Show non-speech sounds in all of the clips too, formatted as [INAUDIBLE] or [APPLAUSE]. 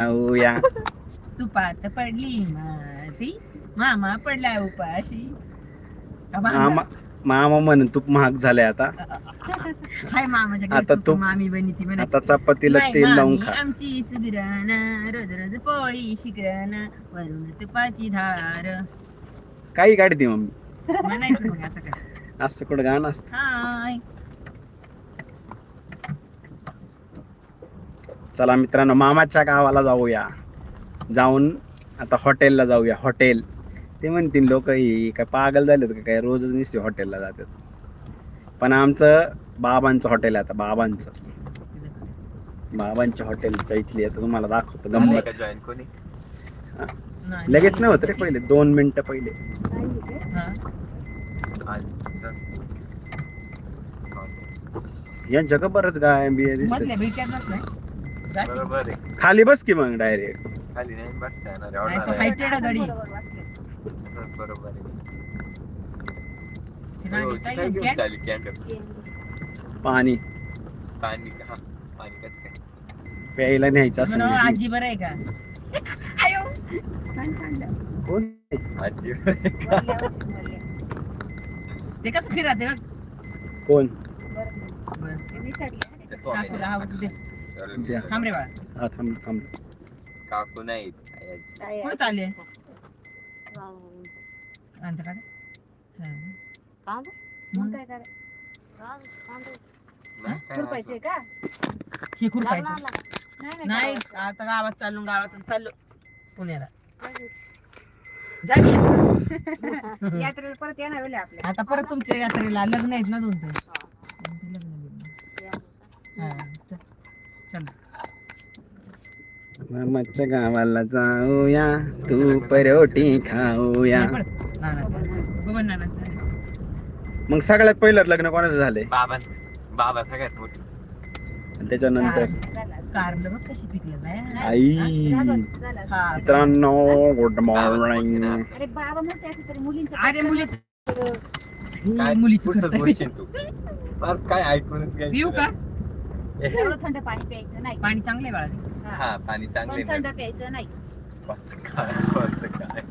जाऊया तुपात पडली मासी मामा पडला उपाशी. का माझा? मामा मामा म्हणून तूप महाग झालंय आता. [LAUGHS] हाय मामाच्या घरी आता तूप- मामी बनी ती आता चपातीला नाही तेल लावून मामी, खा. आमची सुगरण रोज रोज पोळी शिकरण वरून तुपाची धार. काही गाडी ती मम्मी. म्हणायचं मग आता काय? असं कुठं गाणं असतं. हाय. चला मित्रांनो मामाच्या गावाला जाऊया. जाऊन आता हॉटेलला जाऊया. हॉटेल. ते म्हणतील लोक ही काय पागल झालेत का? काय रोजच नुसते हॉटेलला जातात. पण आमचं बाबांचं हॉटेल आहे आता बाबांचं. बाबांच्या हॉटेलच्या इथली आता तुम्हाला दाखवतो. गंमत. जॉईन कोणी? नाही. लगेच नाही होत रे पहिले दोन मिनिटं पहिले. हा. आज यांच्या का बरंच गाय बिया दिसत जाशील? बरोबर आहे. खाली बस की मग डायरेक्ट खाली नाही बसता येणार नाही तर. हायटेड गाडी बरोबर आहे. हो, गाडी ती काय काय घेऊन घेऊन चालली कॅन्टर पाणी. पाणी का? पाणी कसं काय? प्यायला न्यायचं असं म्हणून नाही. आजी बरं आहे का? आयो. सांग सांगलं. कोण? आजी ते कसं फिरते कोण? आवडतं ते. द्या. थांब रे बाळा. हा थांब थांब काकू नाही आई आजी. कुठं चालले? अंत काढ. हा. मग? नाही, काय खुरपायचे का? हे खुरपायचं. नाही नाही आता गावात चाललो गावातून चाललो. पुण्याला. जा की. [LAUGHS] यात्रेला परत येणार आपल्या. आता परत तुमच्या यात्रेला लग्न आहेत ना दोन तर लग्न बिग्न. हा, च- चल मामाच्या गावाला जाऊया. तू परोटी खाऊया. मग सगळ्यात पहिलं लग्न कोणाचं झालंय? बाबांच. बाबा सगळ्यात मोठी. आणि त्याच्यानंतर. आई. हा. मित्रांनो गुड मॉर्निंग अरे बाबा तरी मुलींचं अरे मुलीच. काय मुलीचं ऐकूनच पिऊ का एवढं थंड पाणी प्यायचं नाही. पाणी चांगलं आहे बाळा. हा. पाणी चांगले थंड प्यायचं नाही. काय काय?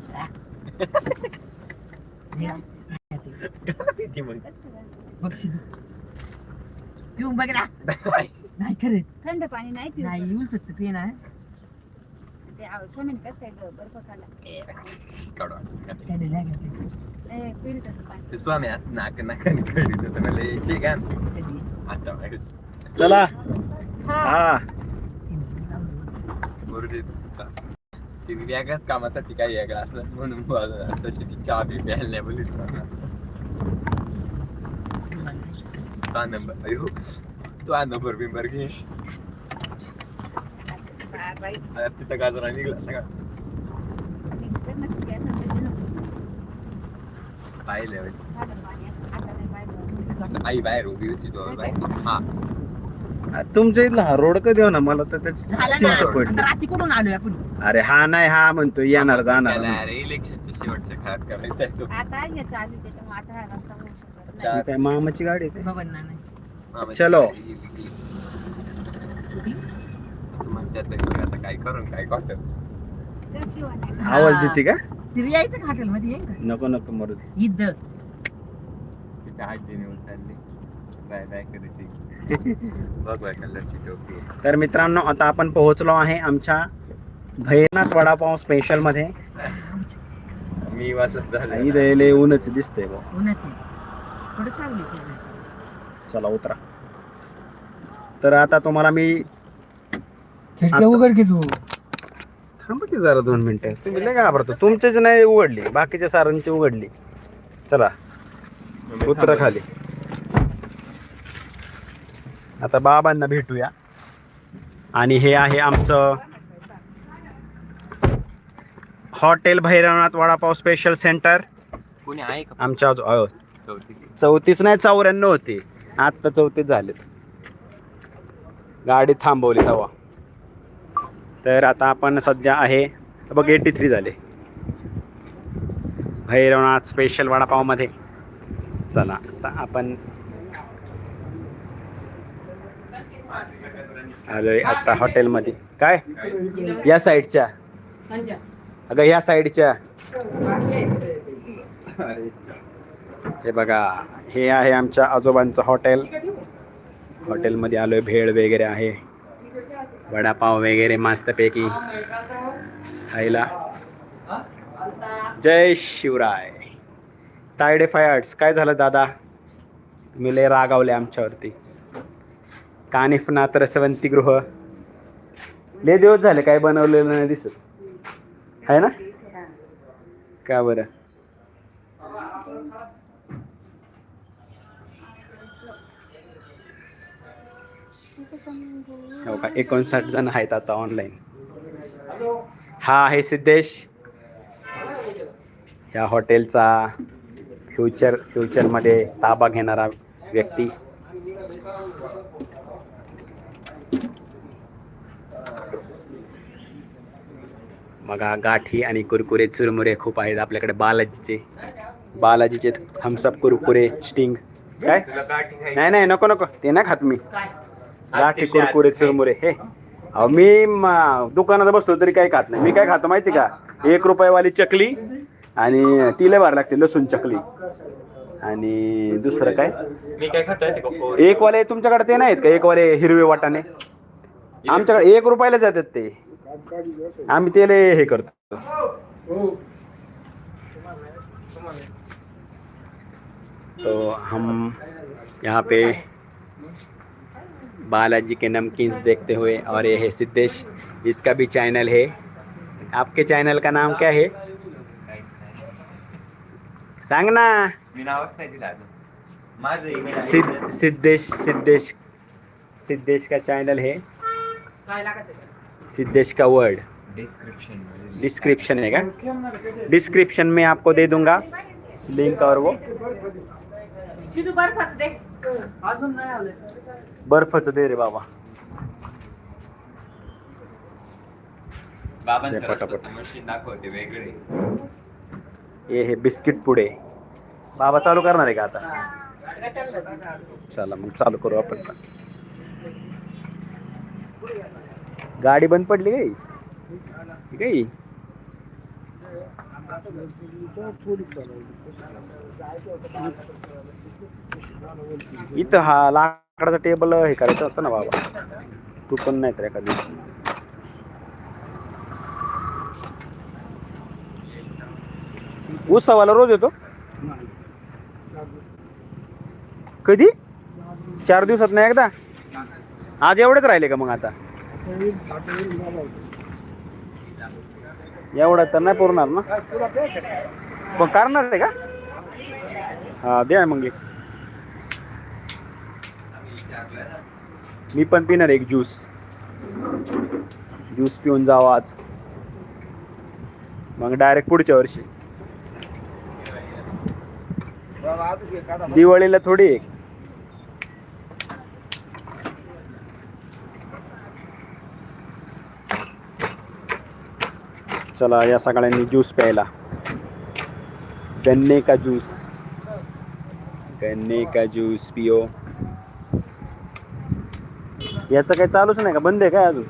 मग. पिऊन बघ ना. नाही खरे. थंड पाणी नाही पिऊ नाही येऊ शकतं पिये ना ते आव- कसं काय ग- बर्फ खाल्ला? कडवा. काय लागत ए, पिलं तसं पाणी. ते स्वामी असं नाक नाकाने कळीत होतं मला येशी का कधी? आता माहिती. चला. हा. हा. तिने वेगळ्याच कामासाठी काही वेगळं असं म्हणून तशी ती चहा बी प्यायला नाही बोलली. तो नंबर. अयो तो हा नंबर बिंबर घे. तिथं गाजरा निघला सगळा. पाहिलं. आई बाहेर उभी होती तो बाहेर. हा. तुमच्या इथला हा रोड कधी होणार? मला तर त्याची झाला चिंता ना पडली. रात्री कुठून आलोय आपण? अरे हा नाही हा म्हणतो येणार जाणार त्याला अरे इलेक्शनच्या शेवटच्या काळात करायचा आहे तो. आता हे चालू आहे, त्याच्यामुळे आता हा रस्ता होऊ शकत नाही. चार- काय मामाची गाडी आहे मामाची चलो. गाडी. असं म्हणतात तरी मग आता काय करून काय. आवाज देते का? तिला यायचं का हॉटेल मध्ये येईन का? नको नको मरू दे. इद तिच्या [LAUGHS] बाय बाय टोपी. तर मित्रांनो आता आपण पोहोचलो आहे आमच्या भैरनाथ वडापाव स्पेशलमध्ये. मी वाचत झालं. ऊनच दिसतंय चला उतरा. तर आता तुम्हाला मी उघड की तू. थांब की जरा दोन मिनिटं. तुम्ही लय घाबरतो. तुमचीच नाही उघडली बाकीच्या सारांची उघडली. चला उतरा खाली. आता बाबांना भेटूया. आणि हे आहे आमचं hotel Bhairavnath vada pav special centre कोणी आहे का? आमच्या आजू- चौतीस चौतीस नाही चौऱ्याण्णव होते. आत्ता चौतीस झालेत. गाडी थांबवली तेव्हा तर आता आपण सध्या आहे बघ एटी थ्री झाले. भैरवनाथ स्पेशल वडापावमध्ये. चला आता आपण आलोय आता हॉटेलमध्ये. काय? या साईडच्या. अगं ह्या साईडच्या. हे बघा हे आहे आमच्या आजोबांचं हॉटेल. हॉटेलमध्ये आलोय भेळ वगैरे आहे. वडापाव वगैरे मस्तपैकी. खायला. जय शिवराय. तायडे आर्ट्स. काय झालं दादा? मी लय रागावले आमच्यावरती. कानिफनाथ रसवंतीगृह लय दिवस झाले काय बनवलेलं नाही दिसत. आहे ना? का बरं? हो का? एकोणसाठ जण आहेत आता ऑनलाईन हा आहे सिद्धेश. या हॉटेलचा फ्युचर फ्युचरमध्ये ताबा घेणारा व्यक्ती. मग हा गाठी आणि कुरकुरे चुरमुरे खूप आहेत आपल्याकडे. बालाजीचे बालाजीचे थम्सअप कुरकुरे स्टिंग काय? तुला नाही नाही नको नको. ते नाही खात मी. गाठी कुरकुरे चुरमुरे हे. अहो मी दुकानात बसलो तरी काही खात नाही. मी काय खातो माहिती का? एक रुपयेवाली चकली आणि ती लय भारी लागते लसूण चकली. आणि दुसरं काय? मी काय खात का पोर एक वाले तुमच्याकडे ते नाहीत का? एक वाले हिरवे वाटाणे. आमच्याकडे एक रुपयाला जातात ते. आम्ही ते लय हे करतो. तो हम यहाँ पे बालाजी के नमकीन्स देखते हुए और ये है सिद्धेश। इसका भी चैनल है। आपके चैनल का नाम क्या है? सांग ना मी नावच नाही दिलं अजून. माझं email आहे. सिद्ध सिद्धेश सिद्धेश सिद्धेश का चैनल है? सिद्धेश का वर्ड डिस्क्रिप्शन डिस्क्रिप्शन है क्या? डिस्क्रिप्शन में आपको दे दूँगा। लिंक और वो। बर्फाचं दे। बर्फच दे रे बाबा। ये हे बिस्किट पुढे. बाबा चालू करणार आहे का आता? चला मग चालू करू आपण पण. गाडी बंद पडली काही काही इथं हा लाकडाचा टेबल हे करायचं होतं ना बाबा. तू पण नाही तर एका दिवशी. उत्सवाला रोज येतो? कधी? चार दिवसात नाही एकदा? आज एवढेच राहिले का मग आता? एवढं तर नाही पुरणार ना? पण करणार आहे का? हा द्या मग एक. मी पण पिणार एक ज्यूस. ज्यूस पिऊन जावा आज. मग डायरेक्ट पुढच्या वर्षी. दिवाळीला थोडी एक चला या सगळ्यांनी ज्यूस प्यायला. गन्ने का ज्यूस गन्ने का ज्यूस पिओ याचं काही चालूच नाही का? बंद आहे काय अजून?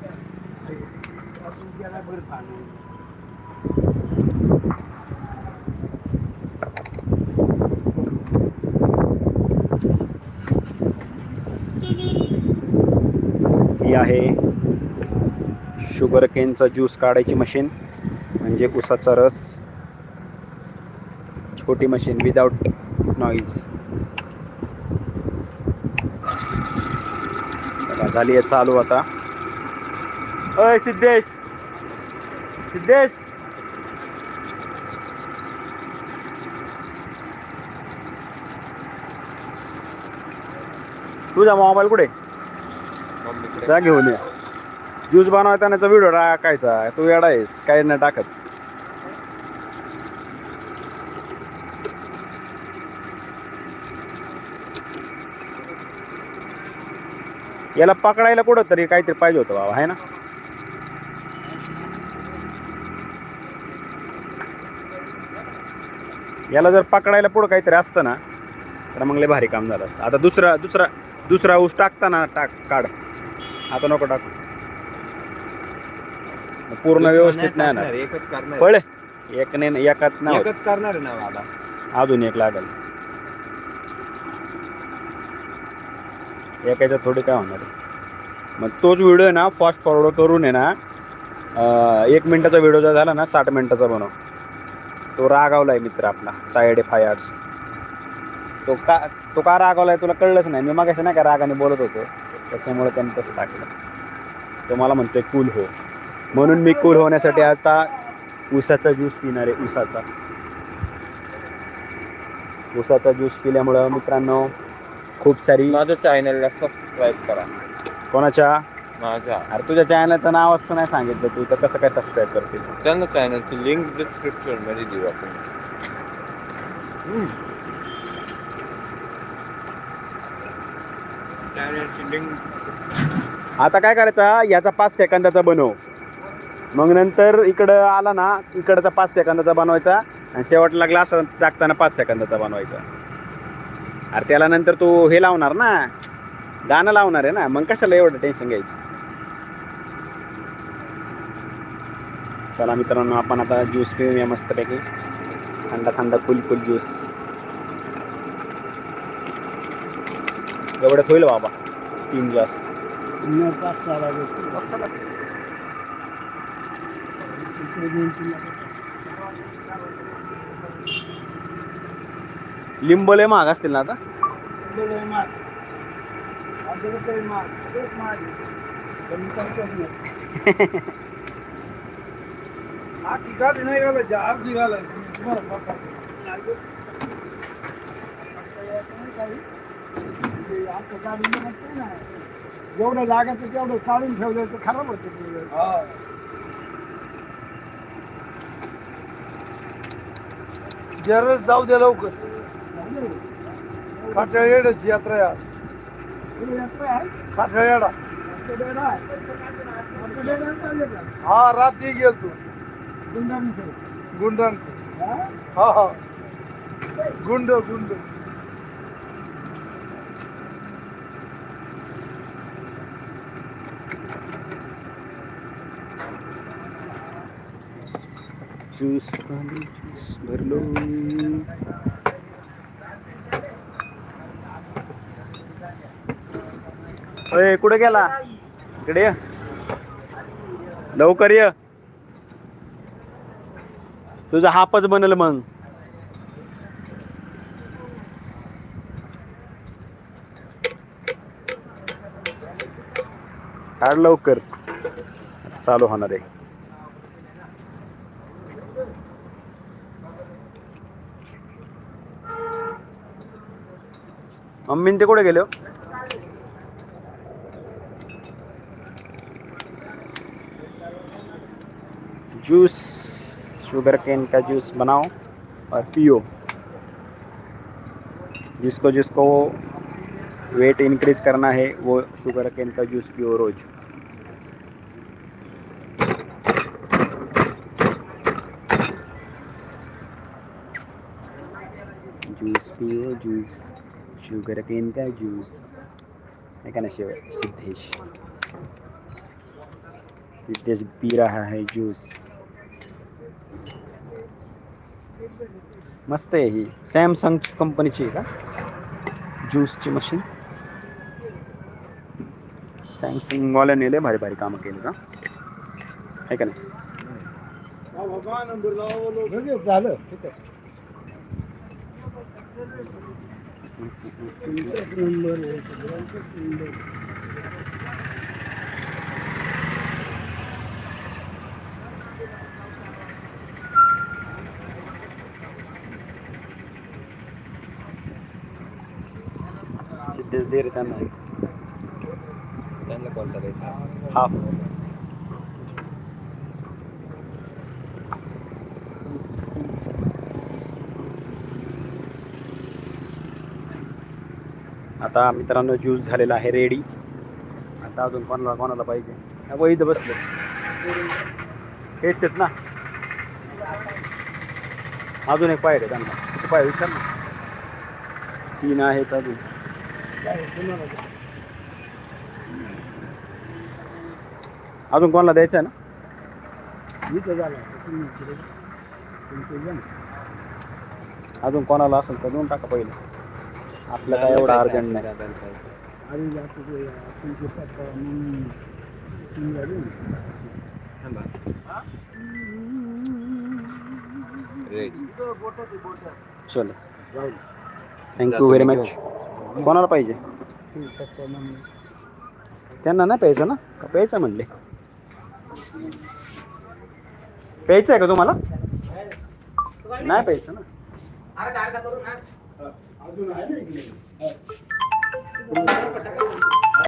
ही आहे शुगर केनचा ज्यूस काढायची मशीन म्हणजे उसाचा रस. छोटी मशीन विदाउट नॉईज झाली आहे चालू आता. अय सिद्धेश! सिद्धेश! तुझा मोबाईल कुठे? जा घेऊन ये. ज्यूस बनवतानाचा व्हिडिओ टाकायचा तू वेडा आहेस. काही नाही टाकत. याला पकडायला कुठं तरी काहीतरी पाहिजे होतं बाबा आहे ना? याला जर पकडायला पुढं काहीतरी असतं ना तर मग लय भारी काम झालं असतं. आता दुसरा दुसरा दुसरा ऊस टाकताना टाक काढ. आता नको टाकू. पूर्ण व्यवस्थित नाही येणार. एकच करणार. पळ एक नाही एकात नाही होत. एकच करणार आहे ना बाबा अजून एक लागेल. एकाच्या थोडी काय होणार आहे? मग तोच व्हिडिओ आहे ना फास्ट फॉरवर्ड करून आहे ना एक मिनिटाचा व्हिडिओ जर झाला ना साठ मिनिटाचा बनव. तो रागावला आहे मित्र आपला तायडे फाय आर्ट्स तो का तो का रागावला आहे तुला कळलंच नाही. मी मग नाही का रागाने बोलत होतो त्याच्यामुळे त्याने तसं टाकलं. तो मला म्हणतोय कूल हो. म्हणून मी कूल होण्यासाठी आता ऊसाचा ज्यूस पिणार आहे ऊसाचा ऊसाचा ज्यूस पिल्यामुळं मित्रांनो खूप सारी माझ्या चॅनलला सबस्क्राईब करा. कोणाच्या? माझ्या. अरे तुझ्या चॅनलचं नाव असं नाही सांगितलं तू तर कसं काय सबस्क्राईब करतील? त्यांना चॅनलची लिंक डिस्क्रिप्शनमध्ये देऊ आपण चॅनलची लिंक आता काय करायचा? याचा पाच सेकंदाचा बनव. मग नंतर इकडं आला ना इकडचा पाच सेकंदाचा बनवायचा आणि शेवटला ग्लास टाकताना पाच सेकंदाचा बनवायचा. अरे त्याला नंतर तू हे लावणार ना गाणं लावणार आहे ना मग कशाला एवढं टेन्शन घ्यायचं? चला मित्रांनो आपण आता ज्यूस पिऊया मस्तपैकी. थंड थंड कुल कुल ज्यूस एवढ्यात होईल बाबा तीन ग्लास पाच सहा लागेल इकडे दोन तीन लागेल. लिंब लय महाग असतील ना आता. हा जेवढं लागायचं तेवढं काढून ठेवलं तर खराब होतं जरच जाऊ दे लवकर. खाट्या यात्रा या. खाट्या हा रात्री गेल तू गुंडांक हा हा. गुंड गुंड. ज्यूस पाणी ज्यूस भरलो अरे कुठे गेला? इकडे ये. लवकर ये. तुझा हापच बनल मग. काढ लवकर. चालू होणार आहे. मम्मीन ते कुठे गेले जूस, शुगर केन का जूस बनाओ और पियो। जिसको जिसको वेट इंक्रीज करना है, वो शुगर केन का जूस पियो रोज। जूस पियो, जूस। शुगर केन का जूस है का ना शिव सिद्धेश. सिद्धेश पी रहा है जूस मस्त आहे ही. सॅमसंग कंपनीची आहे का? ज्यूसची मशीन सॅमसंगवाल्याने लय भारी भारी कामं केली का? आहे का नाही? झालं. ठीक आहे. सिद्धेश दे रे त्यांना त्यांना कॉल करायचा. हाफ आता मित्रांनो ज्यूस झालेला आहे रेडी आता अजून कोणाला कोणाला पाहिजे? हा इथं बसले. हेच आहेत ना. अजून एक पाहिजे त्यांना. पाय विचार ना. तीन आहेत अजून. अजून कोणाला द्यायचं आहे ना? इथं अजून कोणाला असेल तर देऊन टाका पहिलं. आपलं काय एवढं अर्जंट नाही. अरे चलो. थँक्यू व्हेरी मच कोणाला पाहिजे? त्यांना नाही प्यायचं ना? का प्यायचं म्हणले? प्यायचं आहे का तुम्हाला? नाही प्यायचं ना? अजून आहे ना इकडे